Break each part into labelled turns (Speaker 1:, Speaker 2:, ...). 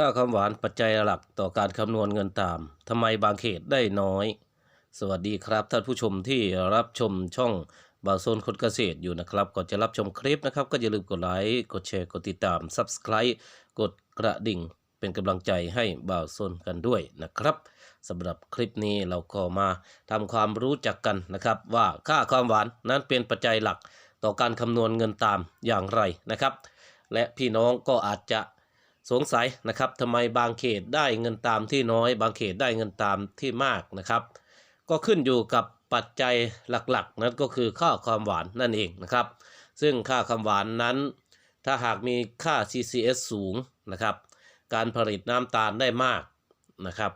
Speaker 1: ค่าคำหวานปัจจัยหลักต่อการคำนวณเงินตามทำไมบางเขตได้น้อย สวัสดีครับท่านผู้ชมที่รับชมช่องบาวโซนคนเกษตรอยู่นะครับก่อนจะรับชมคลิปนะครับ ก็อย่าลืมกดไลค์กดแชร์กดติดตาม Subscribe กดกระดิ่ง เป็นกำลังใจให้บ่าวโซนกันด้วยนะครับสำหรับคลิปนี้เราก็มาทำความรู้จักกันนะครับ ว่าค่าความหวานนั้นเป็นปัจจัยหลักต่อการคำนวณเงินตามอย่างไรนะครับ และพี่น้องก็อาจจะ สงสัยนะครับทำไมบางเขตได้เงินตามที่น้อย บางเขตได้เงินตามที่มากนะครับ ก็ขึ้นอยู่กับปัจจัยหลักๆ นั่นก็คือค่าความหวานนั่นเองนะครับ ซึ่งค่าความหวานนั้น ถ้าหากมีค่า CCS สูงนะครับ การผลิตน้ำตาลได้มากนะครับ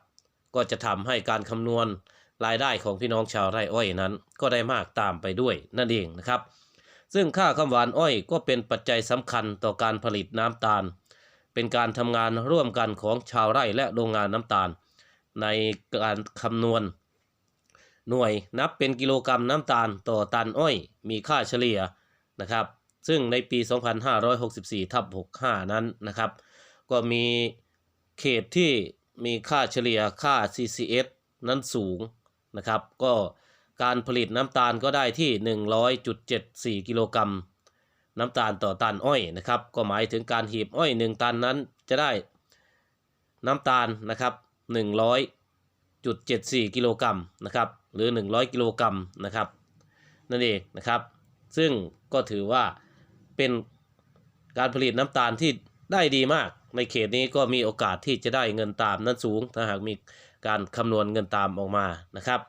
Speaker 1: ก็จะทำให้การคำนวณรายได้ของพี่น้องชาวไร่อ้อยนั้น ก็ได้มากตามไปด้วยนั่นเองนะครับ ซึ่งค่าคำหวานอ้อยก็เป็นปัจจัยสำคัญต่อการผลิตน้ำตาล เป็นการทำงานร่วมกันของชาวไร่และโรงงานน้ำตาล ในการคำนวณ หน่วยนับเป็นกิโลกรรัมน้ำตาลต่อตันอ้อย มีค่าเฉลี่ยนะครับ ซึ่งในปี 2564ทับ65 นั้นนะครับ ก็มีเขตที่มีค่าเฉลี่ยค่า CCS นั้นสูงนะครับ ก็การผลิตน้ำตาลก็ได้ที่ 100.74 กิโลกรัม น้ำตาลต่อตันอ้อยนะครับ ก็หมายถึงการหีบอ้อย 1 ตันนั้นจะได้น้ำตาลนะครับ100.74 กิโลกรัมนะครับ หรือ 100 กิโลกรัมนะครับ นั่นเองนะครับ ซึ่งก็ถือว่าเป็นการผลิตน้ำตาลที่ได้ดีมาก ในเขตนี้ก็มีโอกาสที่จะได้เงินตามนั้นสูง ถ้าหากมีการคำนวณเงินตามออกมานะครับ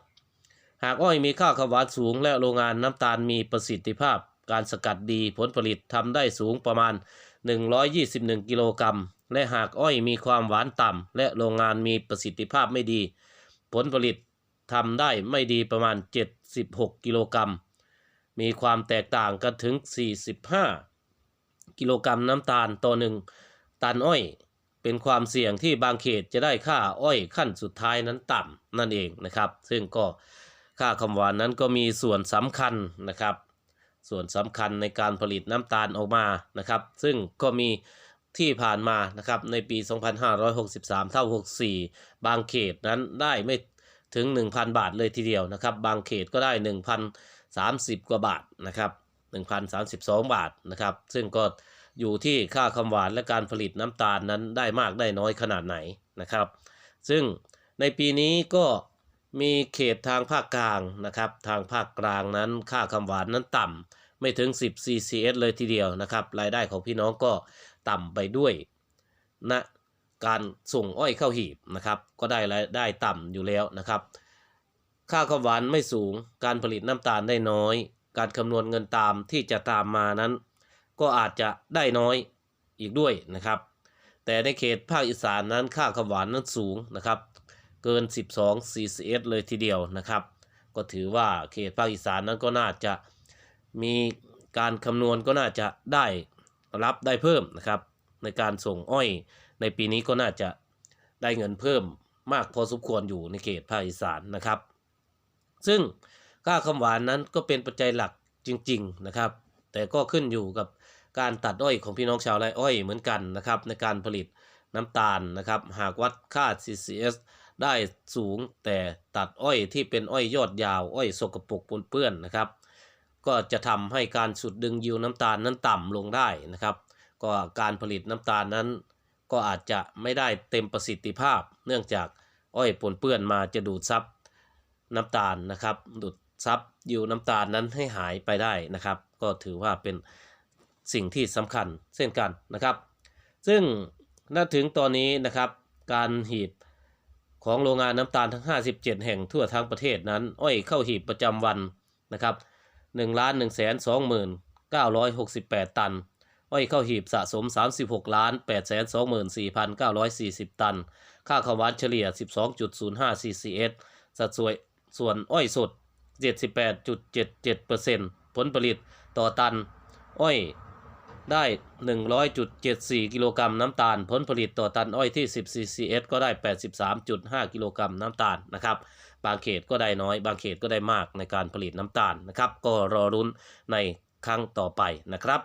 Speaker 1: หากอ้อยมีค่าขาวหวานสูงและโรงงานน้ำตาลมีประสิทธิภาพ การสกัดดีผลผลิตทำได้สูงประมาณ 121 กิโลกรัม และหากอ้อยมีความหวานต่ำ และโรงงานมีประสิทธิภาพไม่ดี ผลผลิตทำได้ไม่ดีประมาณ 76 กิโลกรัม มีความแตกต่างกันถึง 45 กิโลกรัมน้ำตาลต่อหนึ่งตันอ้อย เป็นความเสี่ยงที่บางเขตจะได้ค่าอ้อยขั้นสุดท้ายนั้นต่ำนั่นเองนะครับ ซึ่งก็ค่าคำหวานนั้นก็มีส่วนสำคัญนะครับ ส่วนสำคัญในการผลิตน้ำตาลออกมานะครับ ซึ่งก็มีที่ผ่านมานะครับในปี 2563 เท่า 64 บางเขตนั้นได้ไม่ถึง 1,000 บาทเลยทีเดียวนะครับ บางเขตก็ได้ 1,030 กว่าบาทนะครับ1,032 บาทนะครับ ซึ่งก็อยู่ที่ค่าคำหวานและการผลิตน้ำตาลนั้นได้มากได้น้อยขนาดไหนนะครับ ซึ่งในปีนี้ก็ มีเขตทางภาคกลางนะครับ ทางภาคกลางนั้นค่าคำหวานนั้นต่ำไม่ถึง 10 CCS เลยทีเดียวนะครับ รายได้ของพี่น้องก็ต่ำไปด้วยนะการส่งอ้อยเข้าหีบนะครับ ก็ได้รายได้ต่ำอยู่แล้วนะครับ ค่าความหวานไม่สูง การผลิตน้ำตาลได้น้อย การคำนวณเงินตามที่จะตามมานั้น ก็อาจจะได้น้อยอีกด้วยนะครับ แต่ในเขตภาคอีสานนั้นค่าความหวานนั้นสูงนะครับ เกิน 12 CCS เลยทีเดียวนะครับ ก็ถือว่าเขตภาคอีสานนั้นก็น่าจะมีการคำนวณก็น่าจะได้รับได้เพิ่มนะครับ ในการส่งอ้อยในปีนี้ก็น่าจะได้เงินเพิ่มมากพอสมควรอยู่ในเขตภาคอีสานนะครับ ซึ่งค่าคำหวานนั้นก็เป็นปัจจัยหลักจริง ๆนะครับ แต่ก็ขึ้นอยู่กับการตัดอ้อยของพี่น้องชาวไร่อ้อยเหมือนกันนะครับ ในการผลิตน้ำตาลนะครับ หากวัดค่า CCS ได้สูงแต่ตัดอ้อยที่เป็นอ้อยยอดยาว อ้อยสกปรกปนเปื้อนนะครับ ก็จะทำให้การสุดดึงยิวน้ำตาลนั้นต่ำลงได้นะครับ ก็การผลิตน้ำตาลนั้น ก็อาจจะไม่ได้เต็มประสิทธิภาพ เนื่องจากอ้อยปนเปื้อนมาจะดูดซับน้ำตาลนะครับ ดูดซับยิวน้ำตาลนั้นให้หายไปได้นะครับ ก็ถือว่าเป็นสิ่งที่สำคัญเช่นกันนะครับ ซึ่งณถึงตอนนี้นะครับการหีบ ของโรงงานน้ำตาลทั้ง 57 แห่งทั่วทั้งประเทศนั้น อ้อยเข้าหีบประจำวันนะครับ1ล้าน1 2 9 6 8 ตัน อ้อยเข้าหีบสะสม 36 ล้าน 8 2 4 9 4 0 ตัน ค่าขาวหวานเฉลี่ย 12.05 CCS สัดส่วนส่วนอ้อยสด 78.77%ผลผลิตต่อตัน อ้อย ได้ 100.74 กิโลกรัมน้ำตาล ผลผลิตต่อตันอ้อยที่ 10 CCS ก็ได้ 83.5 กิโลกรัมน้ำตาลนะครับ บางเขตก็ได้น้อย บางเขตก็ได้มากในการผลิตน้ำตาลนะครับ ก็รอรุ้นในครั้งต่อไปนะครับ